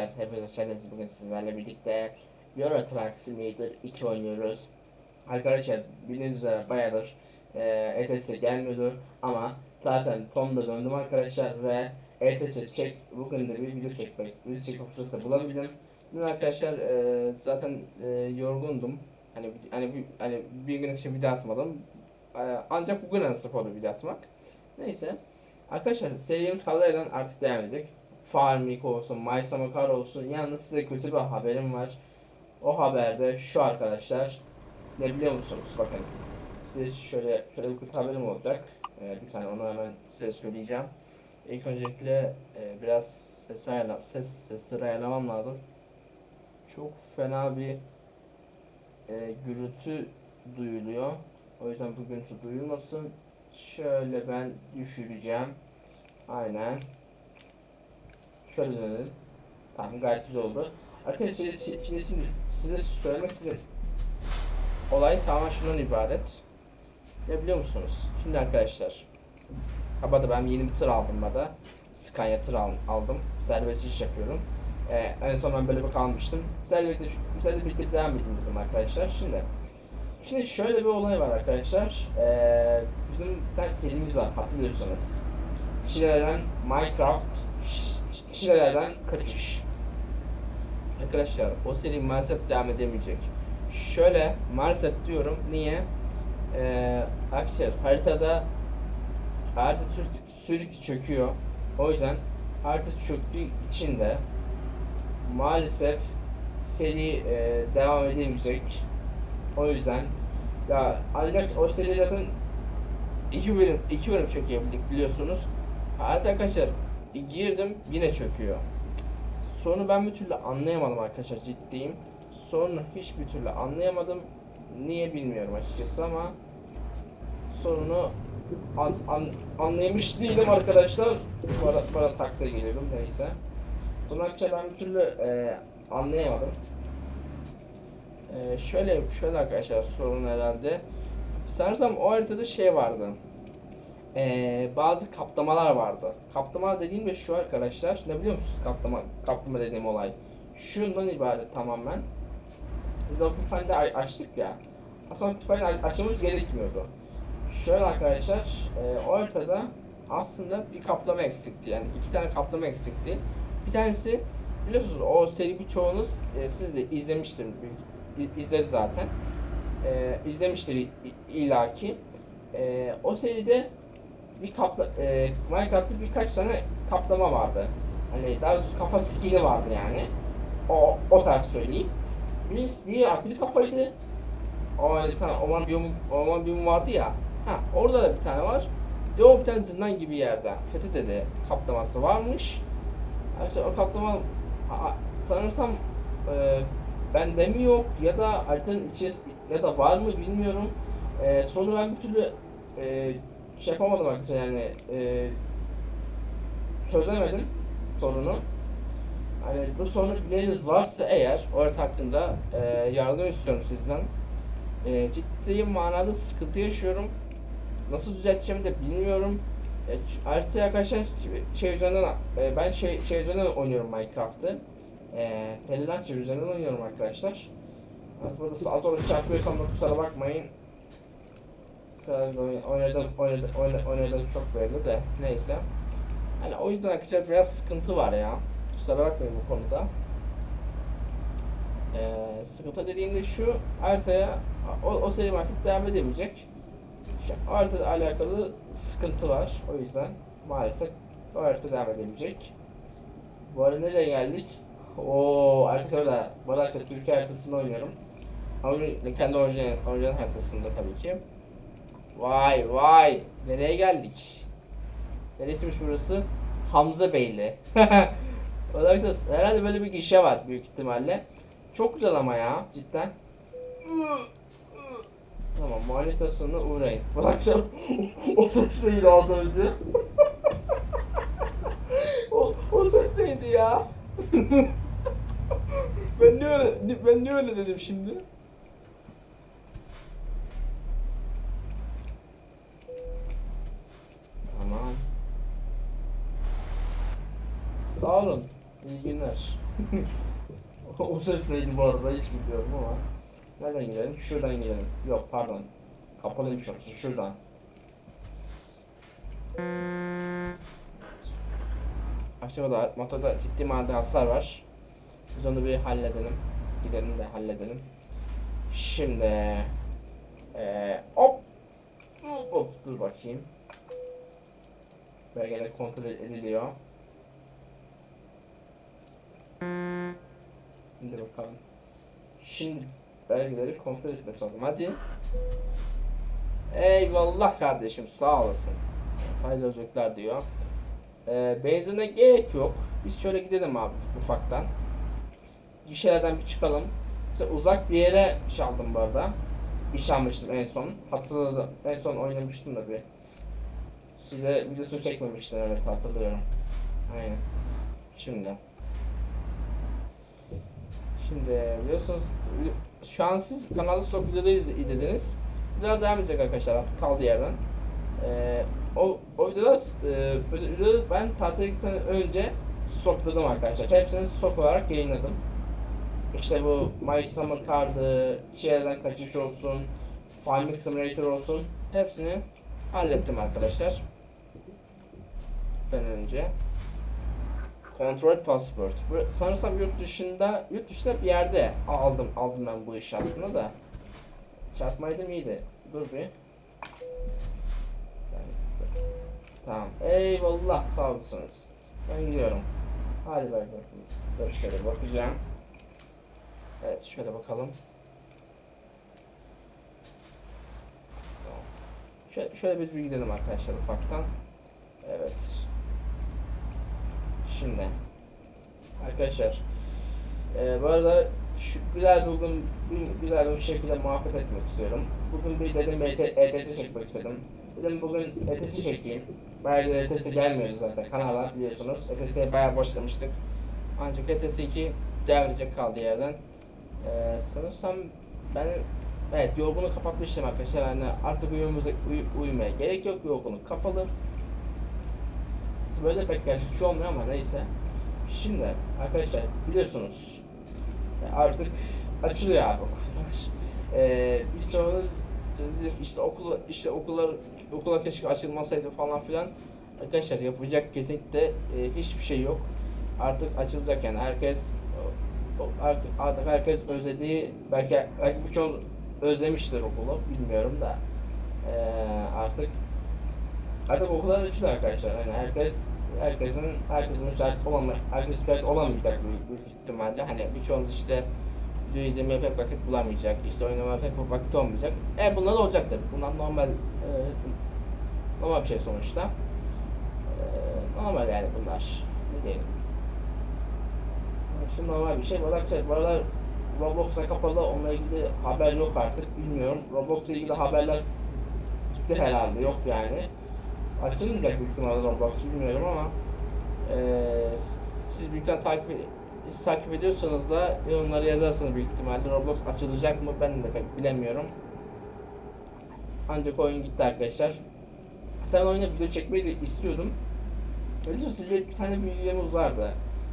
arkadaşlar, hepiniz. Bugün sizlerle birlikte Euro Truck Simulator 2 oynuyoruz. Arkadaşlar bildiğiniz üzere bayağıdır e, ETS gelmiyordu ama zaten sonunda döndüm arkadaşlar ve ETS çek, bugün de bir video çekmek, video çekme fırsatı bulabildim. Dün arkadaşlar e, zaten e, yorgundum. Hani hani bir, hani bir gün için video atmadım. E, ancak bugün nasip oldu video atmak. Neyse. Arkadaşlar serimiz kaldığı artık devam edecek. Farmik olsun, Maysama Kar olsun. Yalnız size kötü bir haberim var. O haberde şu arkadaşlar. Ne biliyor musunuz? Bakın. Size şöyle şöyle bir kötü haberim olacak. Ee, bir saniye onu hemen size söyleyeceğim. İlk öncelikle e, biraz ses, ayarla, ses sesleri ayarlamam lazım. Çok fena bir e, gürültü duyuluyor. O yüzden bu gürültü duyulmasın. Şöyle ben düşüreceğim. Aynen. Şöyle dönelim. Gayet güzel oldu. Arkadaşlar şimdi, şimdi, şimdi size söylemek istediğim olay tamamen şundan ibaret. Ne biliyor musunuz? Şimdi arkadaşlar. Habada ben yeni bir tır aldım bada. Scania tır al, aldım. Serbest iş yapıyorum. Ee, en son ben böyle bir kalmıştım. Güzel bir tip devam edeyim dedim arkadaşlar. Şimdi Şimdi şöyle bir olay var arkadaşlar. Ee, bizim bir tane serimiz var hatırlıyorsanız. Şilelerden Minecraft, Şilelerden kaçış. Arkadaşlar o seri maalesef devam edemeyecek. Şöyle maalesef diyorum niye? Ee, arkadaşlar haritada harita sü- sürekli çöküyor. O yüzden harita çöktüğü için de maalesef seri e, devam edemeyecek. O yüzden ya ancak o seri zaten iki bölüm iki bölüm çekebildik biliyorsunuz. Artık arkadaşlar girdim yine çöküyor. Sorunu ben bir türlü anlayamadım arkadaşlar ciddiyim. Sorunu hiçbir türlü anlayamadım. Niye bilmiyorum açıkçası ama sorunu an, an, anlayamış değilim arkadaşlar. Bana, bana takla geliyorum neyse. Bunu arkadaşlar ben bir türlü e, anlayamadım. Ee, şöyle şöyle arkadaşlar sorun herhalde. Sanırsam o haritada şey vardı. Ee, bazı kaplamalar vardı. Kaplama dediğim de şu arkadaşlar. Ne biliyor musunuz kaplama kaplama dediğim olay? Şundan ibaret tamamen. Biz o açtık ya. Aslında açmamız gerekmiyordu. Şöyle arkadaşlar, e, o haritada aslında bir kaplama eksikti. Yani iki tane kaplama eksikti. Bir tanesi biliyorsunuz o seri birçoğunuz e, siz de izlemiştir izledi zaten. E, izlemiştir illaki. E, o seride bir kapla e, Minecraft'ta birkaç tane kaplama vardı. Hani daha doğrusu kafa skini vardı yani. O o tarz söyleyeyim. Bir, bir akil kafaydı. O hani bir tane orman biyomu, orman biyomu vardı ya. Ha orada da bir tane var. De o bir tane zindan gibi yerde. FETÖ'de kaplaması varmış. İşte o kaplama sanırsam e, bende mi yok ya da haritanın içerisinde ya da var mı bilmiyorum. E, sonra ben bir türlü e, şey yapamadım arkadaşlar yani e, çözemedim sorunu. Hani bu sorunu bileniniz varsa eğer o harita hakkında e, yardım istiyorum sizden. E, ciddi manada sıkıntı yaşıyorum. Nasıl düzelteceğimi de bilmiyorum. E, haritayı arkadaşlar şey üzerinden e, ben şey şey üzerinden oynuyorum Minecraft'ı. E, Telelancer üzerinden oynuyorum arkadaşlar. Az burada sağa sola çarpıyorsam da kusura bakmayın. Oynadım, oynadım, oynadım, oynadım çok belli de neyse. Hani o yüzden arkadaşlar biraz sıkıntı var ya. Kusura bakmayın bu konuda. Ee, sıkıntı dediğimde şu haritaya o, o seri artık devam edemeyecek. Şu haritada alakalı sıkıntı var. O yüzden maalesef o harita devam edemeyecek. Bu arada nereye geldik? Oo arkadaşlar da bu arada Türkiye haritasını oynuyorum. Ama kendi orijinal, orijinal haritasında tabii ki. Vay vay nereye geldik? Neresiymiş burası? Hamza Beyli. Arkadaşlar herhalde böyle bir gişe var büyük ihtimalle. Çok güzel ama ya cidden. Tamam muayene sırasında uğrayın. Bu akşam o ses neydi az önce? o, o ses neydi ya? ben niye öyle, ben niye öyle dedim şimdi? Tamam. Sağ olun. İyi günler. o ses neydi bu arada hiç bilmiyorum ama. Nereden girelim? Şuradan girelim. Yok pardon. Kapalıymış orası. Şuradan. Aşağıda motorda ciddi manada hasar var. Biz onu bir halledelim. Gidelim de halledelim. Şimdi eee hop hop dur bakayım. Belgeler kontrol ediliyor. Şimdi bakalım. Şimdi belgeleri kontrol etmesi lazım. Hadi. Eyvallah kardeşim sağ olasın. Yolculuklar diyor. Ee, benzine gerek yok. Biz şöyle gidelim abi ufaktan. Gişelerden bir çıkalım. İşte uzak bir yere iş aldım bu arada. İş almıştım en son. Hatırladım. En son oynamıştım da bir. Size videosunu çekmemiştim evet hatırlıyorum. Aynen. Şimdi. Şimdi biliyorsunuz şu an siz kanalda stok videoları iz- izlediniz. Videolar devam edecek arkadaşlar artık kaldığı yerden. Ee, o, o videolar, e, videoları ben tatile gitmeden önce stokladım arkadaşlar. Hepsini stok olarak yayınladım. İşte bu My Summer Card'ı, şeylerden kaçış olsun, Farming Simulator olsun. Hepsini hallettim arkadaşlar. Ben önce. Control Passport. Bu, sanırsam yurt dışında, yurt dışında bir yerde aldım, aldım ben bu işi aslında da. Çarpmaydım iyiydi. Dur bir. Tamam. Eyvallah sağ olasınız. Ben gidiyorum. Hadi bay. Dur şöyle bakacağım. Evet şöyle bakalım. Şöyle, şöyle biz bir gidelim arkadaşlar ufaktan. Evet. Şimdi. Arkadaşlar. eee bu arada şu güzel bugün güzel bir şekilde muhabbet etmek istiyorum. Bugün bir dedim ET ETS çekmek istedim. Dedim bugün ETS çekeyim. Bayağı da ETS gelmiyordu zaten kanala biliyorsunuz. ETS'ye bayağı boşlamıştık. Ancak ETS 2 devam edecek kaldığı yerden. Eee sanırsam ben evet yorgunu kapatmıştım arkadaşlar. Yani artık uyumuza uy, uyumaya gerek yok. Yorgunluk kapalı. Böyle pek gerçekçi olmuyor ama neyse. Şimdi arkadaşlar biliyorsunuz artık açılıyor abi okullar. Eee birçoğunuz işte okul işte okullar okula keşke açılmasaydı falan filan. Arkadaşlar yapacak kesinlikle e, hiçbir şey yok. Artık açılacak yani herkes artık herkes özlediği belki belki birçoğu özlemiştir okulu bilmiyorum da eee artık Artık okullar açılıyor arkadaşlar. Yani herkes herkesin herkesin müsait olama herkes müsait olamayacak büyük, büyük ihtimalle. Hani birçoğumuz işte video izlemeye pek vakit bulamayacak. işte oynamaya pek vakit olmayacak. E bunlar olacak tabii. Bunlar normal e, normal bir şey sonuçta. E, normal yani bunlar. Ne diyelim. Hepsi normal bir şey. Bu arada bu aralar Roblox'a kapalı. Onunla ilgili haber yok artık. Bilmiyorum. Roblox'la ilgili haberler gitti herhalde. Yok yani açılmayacak büyük ihtimalle Roblox bilmiyorum ama eee siz büyükten takip siz takip ediyorsanız da yorumları yazarsınız büyük ihtimalle Roblox açılacak mı ben de pek bilemiyorum. Ancak oyun gitti arkadaşlar. Sen oyuna video çekmeyi de istiyordum. Biliyorsunuz siz bir tane videomuz vardı.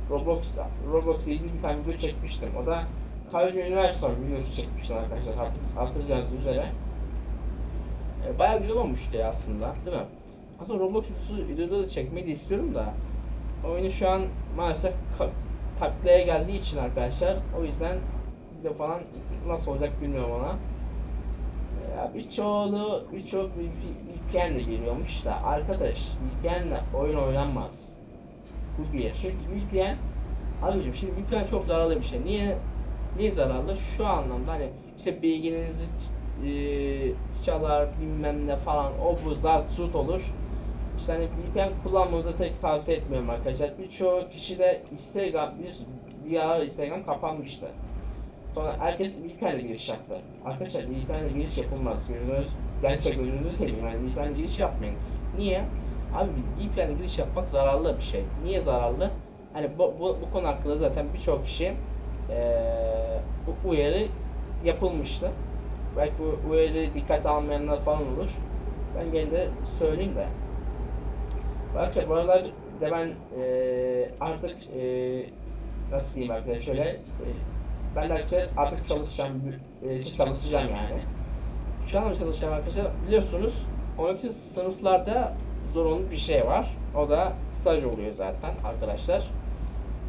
Roblox Roblox ile ilgili bir tane video çekmiştim. O da Kayyum Üniversite videosu çekmiştim arkadaşlar hat- hatırlayacağınız üzere. E, bayağı güzel olmuştu aslında değil mi? Aslında Roblox videosu videoda da çekmeyi de istiyorum da oyunu şu an maalesef taklaya geldiği için arkadaşlar o yüzden video falan nasıl olacak bilmiyorum ona. Ya birçoğu birçok VPN ile giriyormuş da arkadaş VPN oyun oynanmaz. Bu bir. Çünkü VPN abicim şimdi VPN çok zararlı bir şey. Niye niye zararlı? Şu anlamda hani işte bilginizi e, çalar bilmem ne falan o bu zar tut olur. İşte hani VPN kullanmanızı tek tavsiye etmiyorum arkadaşlar. Birçoğu kişi de Instagram bir, bir ara Instagram kapanmıştı. Sonra herkes VPN ile giriş yaptı. Arkadaşlar VPN ile giriş yapılmaz. Gözünüz, gerçek gözünüzü seveyim yani VPN ile giriş yapmayın. Niye? Abi VPN ile giriş yapmak zararlı bir şey. Niye zararlı? Hani bu, bu, bu konu hakkında zaten birçok kişi bu uyarı yapılmıştı. Belki bu uyarı dikkat almayanlar falan olur. Ben gene de söyleyeyim de. Arkadaşlar bu aralar de ben e, artık e, nasıl diyeyim arkadaşlar şöyle e, ben de arkadaşlar artık çalışacağım e, çalışacağım yani. Şu an çalışacağım arkadaşlar biliyorsunuz 12 sınıflarda zorunlu bir şey var. O da staj oluyor zaten arkadaşlar.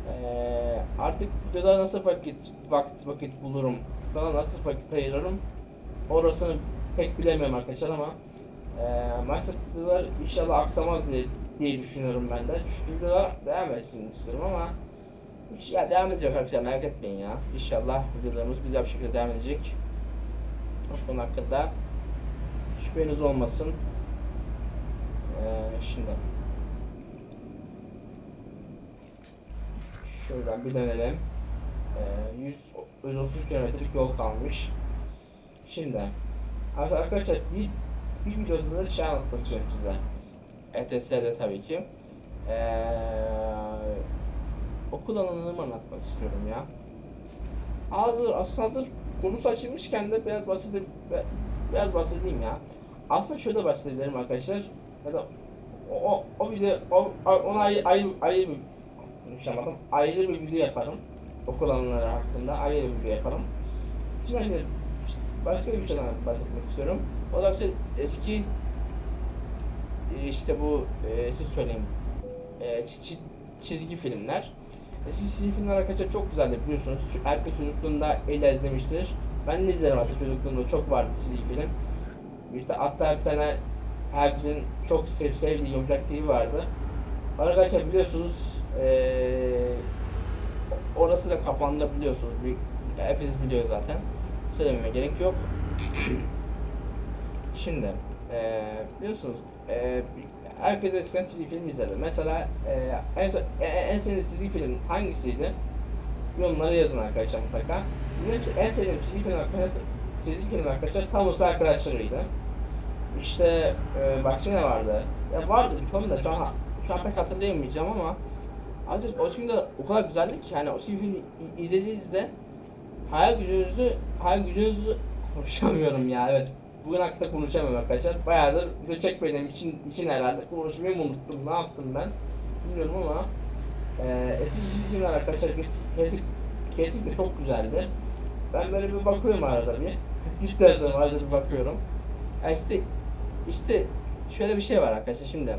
Ee, artık videoda nasıl vakit vakit vakit bulurum, bana nasıl vakit ayırırım orasını pek bilemiyorum arkadaşlar ama e, maksat videolar inşallah aksamaz diye, diye düşünüyorum ben de. Çünkü videolar devam etsin istiyorum ama ya devam edecek arkadaşlar merak etmeyin ya. İnşallah videolarımız güzel bir şekilde devam edecek. O konu hakkında şüpheniz olmasın. Ee, şimdi şuradan bir dönelim. Ee, 100 130 kilometrelik yol kalmış. Şimdi ar- arkadaşlar bir bir videoda da şey anlatmak istiyorum size. ETS'de tabii ki. Ee, okul alanını anlatmak istiyorum ya. Hazır, aslında hazır konusu açılmışken de biraz bahsedeyim, biraz bahsedeyim ya. Aslında şöyle bahsedebilirim arkadaşlar. Ya da o, o, o video, o, ona ayrı, ayrı, ayrı bir konuşamadım. Ayrı bir video yaparım. Okul alanları hakkında ayrı bir video yaparım. Şimdi başka bir şeyden bahsetmek istiyorum. O da şey eski işte bu e, siz söyleyin e, çi- çizgi filmler. Eski çizgi filmler arkadaşlar çok güzeldi biliyorsunuz. Herkes çocukluğunda el izlemiştir. Ben de izlerim hatta çocukluğumda çok vardı çizgi film. İşte hatta bir tane herkesin çok sev sevdiği Yumuşak TV vardı. Arkadaşlar biliyorsunuz eee orası da kapandı biliyorsunuz. Bir, hepiniz biliyor zaten. Söylememe gerek yok. Şimdi eee biliyorsunuz eee herkes eskiden çizgi film izledi. Mesela eee en, e- e- en çizgi film hangisiydi? Yorumlara yazın arkadaşlar mutlaka. En sevdiğim çizgi film arkadaşlar, çizgi film arkadaşlar olsa arkadaşlarıydı. İşte e, başka ne vardı? Ya vardı bir ton da şu an şu an pek hatırlayamayacağım ama Ayrıca o filmde o kadar güzeldi ki hani o filmi izlediğinizde hayal gücünüzü hayal gücünüzü konuşamıyorum ya evet bugün hakkında konuşamıyorum arkadaşlar bayağıdır video çekmediğim için için herhalde konuşmayı mı unuttum ne yaptım ben bilmiyorum ama e, eski filmler arkadaşlar kes- kesin, kesinlikle çok güzeldi ben böyle bir bakıyorum arada bir cidden söylüyorum arada bir bakıyorum ya işte işte şöyle bir şey var arkadaşlar şimdi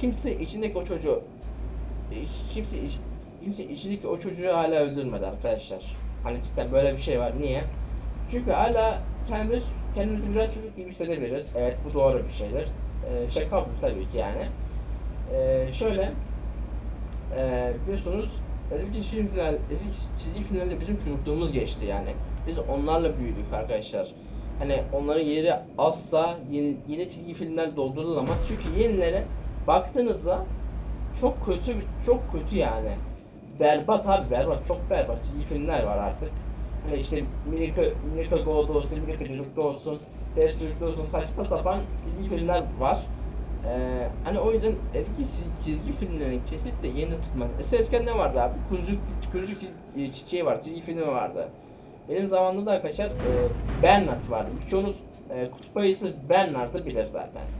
kimse içindeki o çocuğu kimse iç, kimse içindeki o çocuğu hala öldürmedi arkadaşlar. Hani cidden böyle bir şey var. Niye? Çünkü hala kendimiz kendimizi biraz çocuk gibi hissedebiliriz. Evet bu doğru bir şeydir. Ee, şaka bu tabii ki yani. Ee, şöyle ee, biliyorsunuz eski çizgi filmler, eski çizgi filmlerde bizim çocukluğumuz geçti yani. Biz onlarla büyüdük arkadaşlar. Hani onların yeri asla yeni, yeni çizgi filmler doldurulamaz. Çünkü yenilere baktığınızda çok kötü çok kötü yani. Berbat abi berbat çok berbat çizgi filmler var artık. İşte Minika, Minika Go'da olsun, Minika Çocuk'ta olsun, Test Çocuk'ta olsun saçma sapan çizgi filmler var. Ee, hani o yüzden eski çiz- çizgi filmlerin kesinlikle yeni tutmaz. Mesela eskiden ne vardı abi? Kuzucuk, kuzucuk çiz- çiçeği var, çizgi filmi vardı. Benim zamanımda da arkadaşlar e, Bernard vardı. Birçoğunuz e, kutup ayısı Bernard'ı bilir zaten.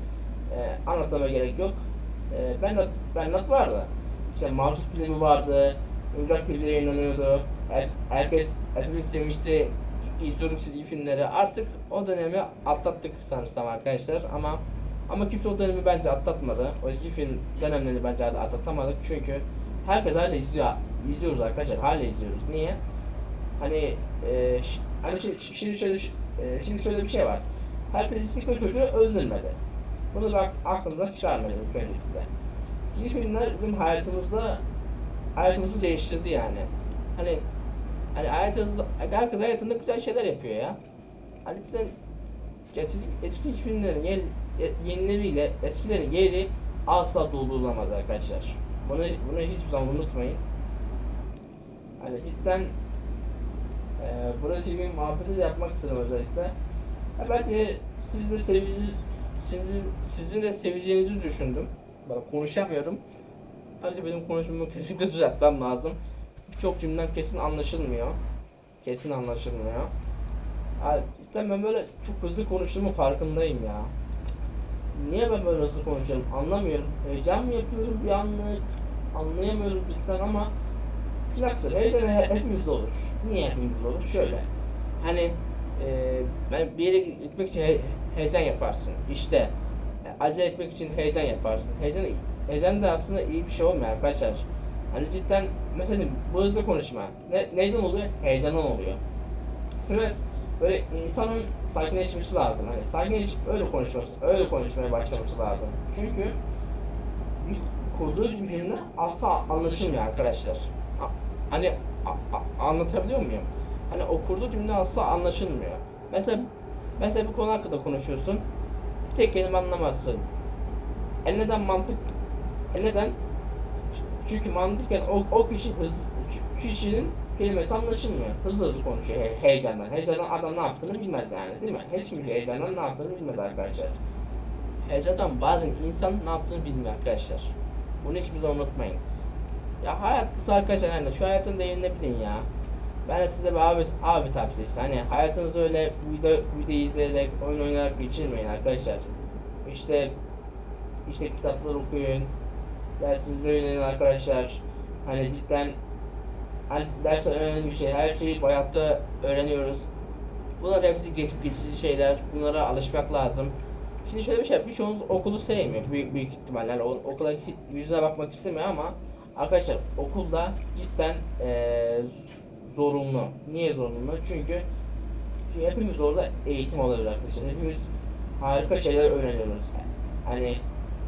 E, anlatmama gerek yok. E, Bernard, Bernard vardı. İşte Mahsus filmi vardı. Oyuncak filmleri yayınlanıyordu. Her, herkes, hepimiz sevmişti. İzliyorduk çizgi filmleri. Artık o dönemi atlattık sanırsam arkadaşlar ama ama kimse o dönemi bence atlatmadı. O çizgi film dönemlerini bence atlatamadık çünkü herkes hala izliyor, izliyoruz arkadaşlar. Hala izliyoruz. Niye? Hani e, hani şi- şi- şimdi şöyle e, şimdi şöyle bir şey var. Herkes istikbal çocuğu öldürmedi. Bunu bak aklımda çıkarmayalım öncelikle. Çizgi filmler bizim hayatımızda hayatımızı değiştirdi yani. Hani hani hayatımızda herkes hayatında güzel şeyler yapıyor ya. Hani cidden çizgi, eski filmlerin yeni, yenileriyle eskilerin yeri asla doldurulamaz arkadaşlar. Bunu bunu hiçbir zaman unutmayın. Hani cidden e, burada çizgi muhabbeti yapmak istedim özellikle. Ya bence siz de sevici, sizin, sizin de seveceğinizi düşündüm. Ben konuşamıyorum. Bence benim konuşmamı kesinlikle düzeltmem lazım. Birçok cümlem kesin anlaşılmıyor. Kesin anlaşılmıyor. Abi ben böyle çok hızlı konuştuğumun farkındayım ya. niye ben böyle hızlı konuşuyorum anlamıyorum. Heyecan mı yapıyorum bir anlık anlayamıyorum cidden ama arkadaşlar heyecan he- hepimizde olur. Niye hepimizde olur? Şöyle. Hani e, ben bir yere gitmek için he- heyecan yaparsın. İşte e, acele etmek için heyecan yaparsın. Heyecan heyecan da aslında iyi bir şey olmuyor arkadaşlar. Hani cidden mesela bu hızlı konuşma ne, neyden oluyor? Heyecandan oluyor. Biraz böyle insanın sakinleşmesi lazım. Hani sakinleşip öyle konuşması, öyle konuşmaya başlaması lazım. Çünkü kurduğu bir cümle asla anlaşılmıyor arkadaşlar. Hani a- a- anlatabiliyor muyum? Hani o kurduğu cümle asla anlaşılmıyor. Mesela mesela bir konu hakkında konuşuyorsun. Bir tek kelime anlamazsın. E neden mantık? E neden? Çünkü mantıken o, o kişi hız kişinin kelimesi anlaşılmıyor. Hızlı hızlı konuşuyor he, heyecandan. Heyecandan adam ne yaptığını bilmez yani değil mi? Hiç kimse heyecandan ne yaptığını bilmez arkadaşlar. Heyecandan bazen insan ne yaptığını bilmiyor arkadaşlar. Bunu hiçbir zaman unutmayın. Ya hayat kısa arkadaşlar hani şu hayatın değerini bilin ya. Ben de size bir abi, abi tavsiyesi. Hani hayatınızı öyle video, video izleyerek, oyun oynayarak geçirmeyin arkadaşlar. İşte işte kitaplar okuyun. Dersinizi öğrenin arkadaşlar. Hani cidden hani ders önemli bir şey. Her şeyi hayatta öğreniyoruz. Bunlar hepsi geçip geçici şeyler. Bunlara alışmak lazım. Şimdi şöyle bir şey, birçoğunuz okulu sevmiyor büyük, büyük ihtimalle. Yani okula yüzüne bakmak istemiyor ama arkadaşlar okulda cidden eee zorunlu. Niye zorunlu? Çünkü hepimiz orada eğitim alıyoruz arkadaşlar. Hepimiz harika şeyler öğreniyoruz. Hani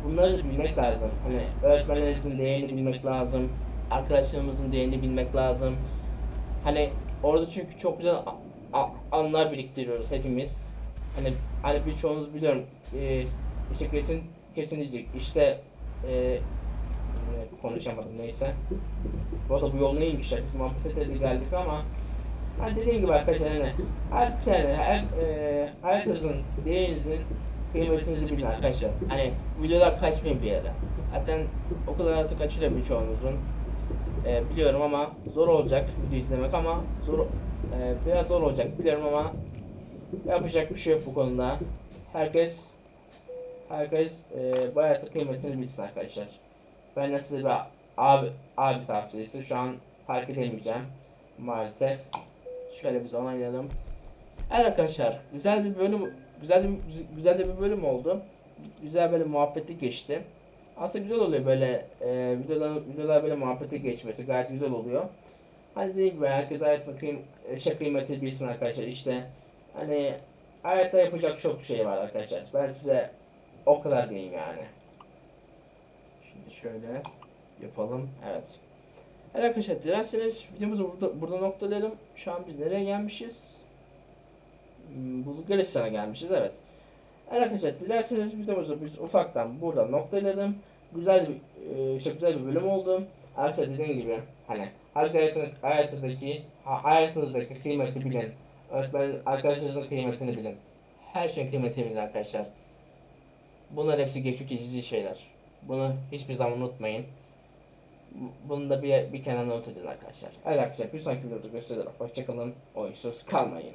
bunları bilmek lazım. Hani öğretmenlerimizin değerini bilmek lazım. Arkadaşlarımızın değerini bilmek lazım. Hani orada çünkü çok güzel anlar biriktiriyoruz hepimiz. Hani hani birçoğunuz biliyorum e, işte kesin kesin diyecek işte e, konuşamadım neyse. Bu arada bu yol neymiş ya biz muhabbet edelim geldik ama hani dediğim gibi arkadaşlar hani artık yani her e, herkesin değerinizin kıymetinizi bilin arkadaşlar. Hani videolar kaçmayın bir yere. Zaten o kadar artık kaçırıyor birçoğunuzun. E, biliyorum ama zor olacak video izlemek ama zor e, biraz zor olacak biliyorum ama yapacak bir şey yok bu konuda. Herkes herkes e, bu hayatın kıymetini bilsin arkadaşlar. Ben de size bir abi abi tavsiyesi şu an fark edemeyeceğim maalesef. Şöyle biz onaylayalım. Evet arkadaşlar güzel bir bölüm güzel bir güzel de bir bölüm oldu. Güzel böyle muhabbeti geçti. Aslında güzel oluyor böyle e, videolar, videolar böyle muhabbeti geçmesi gayet güzel oluyor. Hani dediğim gibi herkes hayatın kıym şey kıymetini bilsin arkadaşlar işte hani hayatta yapacak çok şey var arkadaşlar. Ben size o kadar diyeyim yani. Şimdi şöyle yapalım. Evet. Evet arkadaşlar dilerseniz videomuzu burada, burada noktalayalım. Şu an biz nereye gelmişiz? Hmm, Bulgaristan'a gelmişiz evet. Evet arkadaşlar dilerseniz videomuzu biz ufaktan burada noktalayalım. Güzel bir, e, işte güzel bir bölüm oldu. Arkadaşlar dediğim gibi hani herkes hayatın, hayatındaki, ha- hayatınızdaki kıymeti bilin. Öğretmen arkadaşlarınızın kıymetini bilin. Her şeyin kıymetini bilin arkadaşlar. Bunlar hepsi geçmiş geçici şeyler. Bunu hiçbir zaman unutmayın. Bunu da bir, bir kenara not edin arkadaşlar. Evet arkadaşlar bir sonraki videoda göstererek hoşçakalın. Oysuz kalmayın.